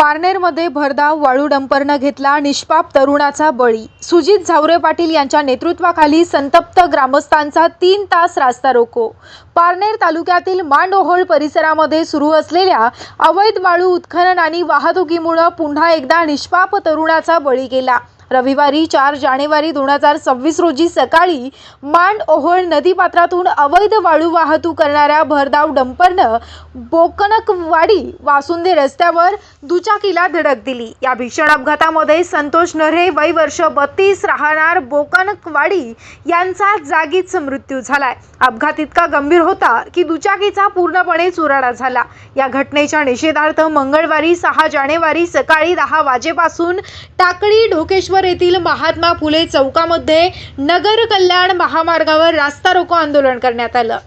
पारनेरमध्ये भरधाव वाळू डंपरनं घेतला निष्पाप तरुणाचा बळी. सुजित झावरे पाटील यांच्या नेतृत्वाखाली संतप्त ग्रामस्थांचा तीन तास रास्ता रोको. पारनेर तालुक्यातील मांडोहोळ परिसरामध्ये सुरू असलेल्या अवैध वाळू उत्खनन आणि वाहतुकीमुळं पुन्हा एकदा निष्पाप तरुणाचा बळी गेला. रविवारी चार जानेवारी दोन हजार सव्वीस रोजी सकाळी मांड ओहोळ नदीपात्रातून अवैध वाळू वाहतूक करणाऱ्या भरधाव डंपरनं बोकनकवाडी वासुंदे रस्त्यावर दुचाकीला धडक दिली. या भीषण अपघातामध्ये संतोष नरे वय वर्ष बत्तीस राहणार बोकनकवाडी यांचा जागीच मृत्यू झालाय. अपघात इतका गंभीर होता की दुचाकीचा पूर्णपणे चुराडा झाला. या घटनेच्या निषेधार्थ मंगळवारी सहा जानेवारी सकाळी दहा वाजेपासून टाकळी ढोकेश्वर येथील महात्मा फुले चौकामध्ये नगर कल्याण महामार्गावर रास्ता रोको आंदोलन करण्यात आलं.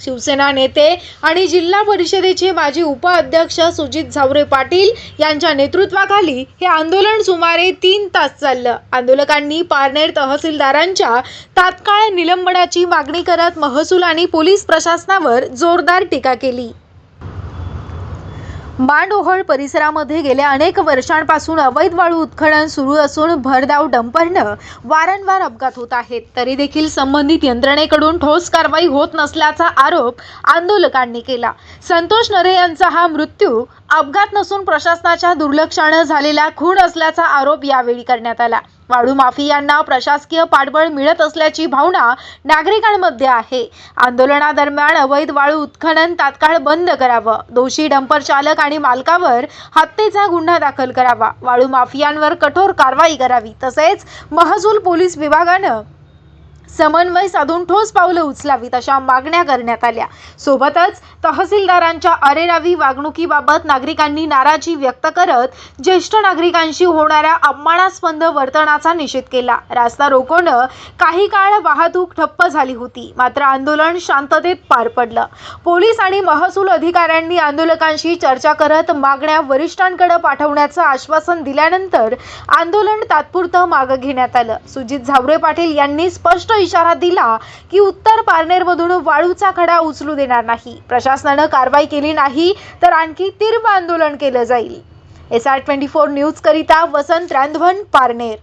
शिवसेना नेते आणि जिल्हा परिषदेचे माजी उपाध्यक्ष सुजित झावरे पाटील यांच्या नेतृत्वाखाली हे आंदोलन सुमारे तीन तास चाललं. आंदोलकांनी पारनेर तहसीलदारांच्या तात्काळ निलंबनाची मागणी करत महसूल आणि पोलीस प्रशासनावर जोरदार टीका केली. मांडोहळ परिसरामध्ये गेल्या अनेक वर्षांपासून अवैध वाळू उत्खनन सुरू असून भरधाव डंपरनं वारंवार अपघात होत आहेत. तरी देखील संबंधित यंत्रणेकडून ठोस कारवाई होत नसल्याचा आरोप आंदोलकांनी केला. संतोष नरे यांचा हा मृत्यू अपघात नसून प्रशासनाच्या दुर्लक्षानं झालेला खून असल्याचा आरोप यावेळी करण्यात आला. वाळू माफियांना प्रशासकीय पाठबळ मिळत असल्याची भावना नागरिकांमध्ये आहे. आंदोलनादरम्यान अवैध वाळू उत्खनन तात्काळ बंद करावं. दोषी डंपर चालक आणि मालकावर हत्येचा गुन्हा दाखल करावा. वाळू माफियांवर कठोर कारवाई करावी. तसेच महसूल पोलीस विभागानं समन्वय साधून ठोस पावलं उचलावीत अशा मागण्या करण्यात आल्या. सोबतच तहसीलदारांच्या अरेरावी वागणुकीबाबत नागरिकांनी नाराजी व्यक्त करत ज्येष्ठ नागरिकांशी होणाऱ्या अपमानास्पद वर्तनाचा निषेध केला. रास्ता रोकोनं काही काळ वाहतूक ठप्प झाली होती. मात्र आंदोलन शांततेत पार पडलं. पोलीस आणि महसूल अधिकाऱ्यांनी आंदोलकांशी चर्चा करत मागण्या वरिष्ठांकडे पाठवण्याचं आश्वासन दिल्यानंतर आंदोलन तात्पुरतं मागं घेण्यात आलं. सुजित झावरे पाटील यांनी स्पष्ट इशारा दिला की उत्तर पारनेरमधून वाळूचा खडा उचलू देणार नाही. प्रशासनानं कारवाई केली नाही तर आणखी तीव्र आंदोलन केलं जाईल. एस आर ट्वेंटी फोर न्यूजकरिता वसंत रांधवन पारनेर.